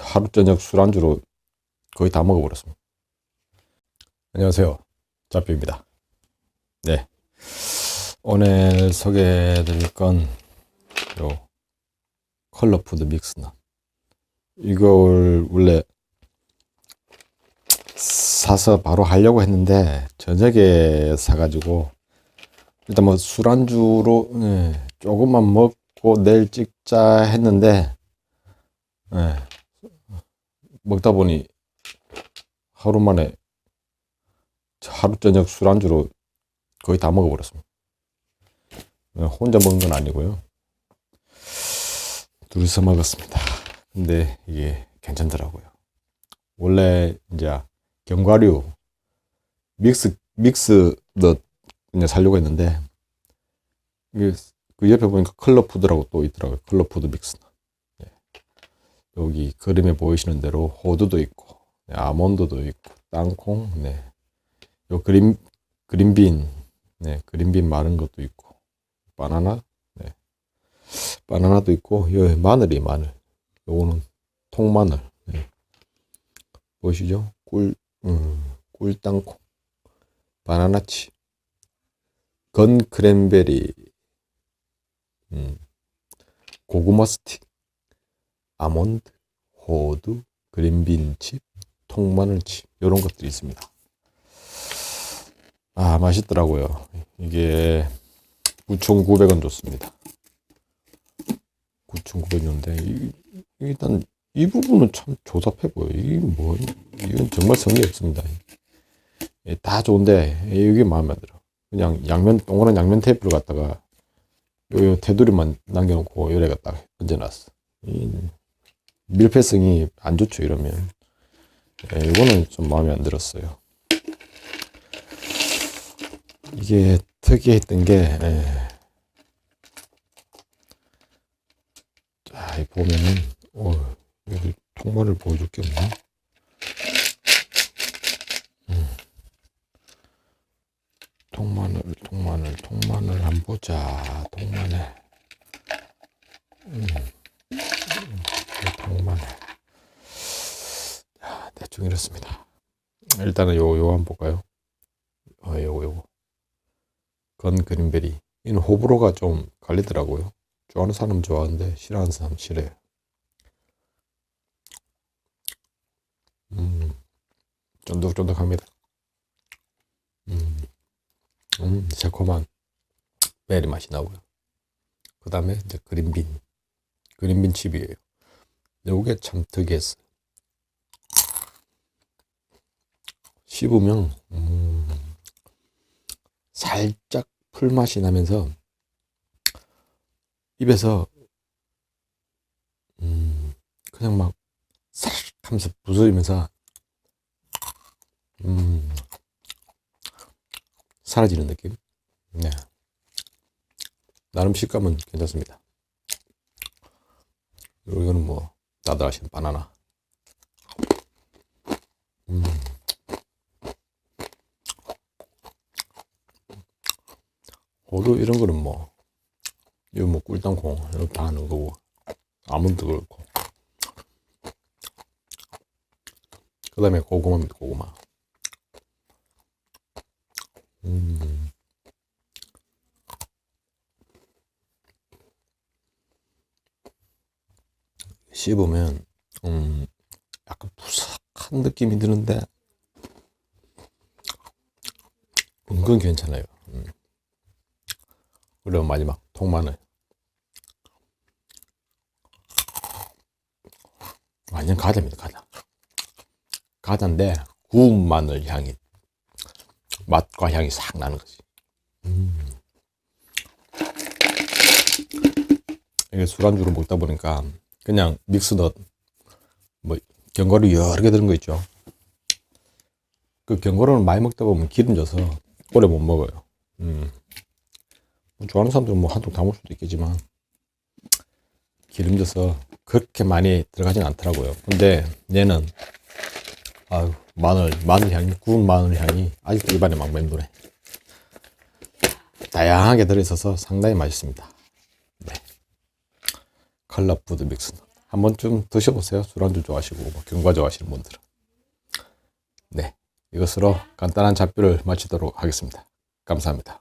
하루 저녁 술안주로 거의 다 먹어버렸습니다. 안녕하세요. 짜삐입니다. 네. 오늘 소개해드릴 건, 요, 컬러푸드 믹스넛. 이걸 원래 사서 바로 하려고 했는데, 저녁에 사가지고, 일단 뭐 술안주로, 예, 조금만 먹고 내일 찍자 했는데, 예, 먹다 보니 하루 만에 하루 저녁 술안주로 거의 다 먹어버렸습니다. 예, 혼자 먹은 건 아니고요. 둘이서 먹었습니다. 근데 이게 괜찮더라고요. 원래 이제 견과류 믹스 믹스 넛 그냥 살려고 했는데 그 옆에 보니까 컬러푸드라고 또 있더라고요. 컬러푸드 믹스 넛. 예. 여기 그림에 보이시는 대로 호두도 있고 네, 아몬드도 있고 땅콩, 네. 요 그린 그린빈, 네, 그린빈 마른 것도 있고 바나나, 네. 바나나도 있고 요 마늘이 마늘. 요거는 통마늘. 네. 보이시죠? 꿀, 음, 꿀땅콩, 바나나치, 건 크랜베리, 음, 고구마 스틱, 아몬드, 호두, 그린빈칩, 통마늘칩 이런 것들이 있습니다. 아 맛있더라고요. 이게 9,900원 줬습니다. 9,900원인데 일단 이 부분은 참 조잡해 보여. 이게 뭐 이건 정말 성의 없습니다. 예, 다 좋은데 이게 마음에 안 들어. 그냥 양면 동그란 양면 테이프를 갖다가 요, 요 테두리만 남겨놓고 요래 갖다가 얹어놨어. 이 밀폐성이 안 좋죠 이러면. 예, 이거는 좀 마음에 안 들었어요. 이게 특이했던 게 예. 자, 이 보면은 어, 여기 통마를 보여줄 게 없네. 음. 통마늘, 통마늘, 통마늘 한번 보자. 통마늘. 음. 음, 통마늘. 자, 대충 이렇습니다. 일단은 요, 요 한번 볼까요? 어, 요거, 요거. 건 그린베리. 이는 호불호가 좀 갈리더라고요. 좋아하는 사람은 좋아하는데, 싫어하는 사람은 싫어요. 음, 쫀득쫀득합니다. 음, 음, 새콤한 베리 맛이 나고요. 그 다음에 이제 그린빈. 그린빈 칩이에요. 요게 참 특이했어요. 씹으면, 음, 살짝 풀맛이 나면서 입에서, 음, 그냥 막 사르륵 하면서 부서지면서, 음, 사라지는 느낌? 네. 나름 식감은 괜찮습니다. 이거는 뭐, 아시는 바나나. 음. 호두 이런 거는 뭐, 이거 뭐 꿀땅콩, 이거 다 하는 거고, 아몬드 그렇고. 그 다음에 고구마입니다, 고구마. 음. 씹으면, 음, 약간 부삭한 느낌이 드는데, 은근 괜찮아요. 음. 그리고 마지막, 통마늘. 완전 가자입니다, 가자. 가자인데, 구운 마늘 향이, 맛과 향이 싹 나는 거지. 음. 이게 술안주로 먹다 보니까, 그냥 믹스넛, 뭐, 견과류 여러 개 들은 거 있죠. 그 견과류는 많이 먹다 보면 기름져서 오래 못 먹어요. 음. 뭐 좋아하는 사람들은 뭐 한통다 먹을 수도 있겠지만, 기름져서 그렇게 많이 들어가진 않더라고요. 근데 얘는, 아유, 마늘, 마늘 향이, 구운 마늘 향이 아직도 입안에 막 맴도네. 다양하게 들어있어서 상당히 맛있습니다. 네. 컬러푸드 믹스. 한 번쯤 드셔보세요. 술안주 좋아하시고 뭐 경과 좋아하시는 분들은. 네, 이것으로 간단한 잡뷰를 마치도록 하겠습니다. 감사합니다.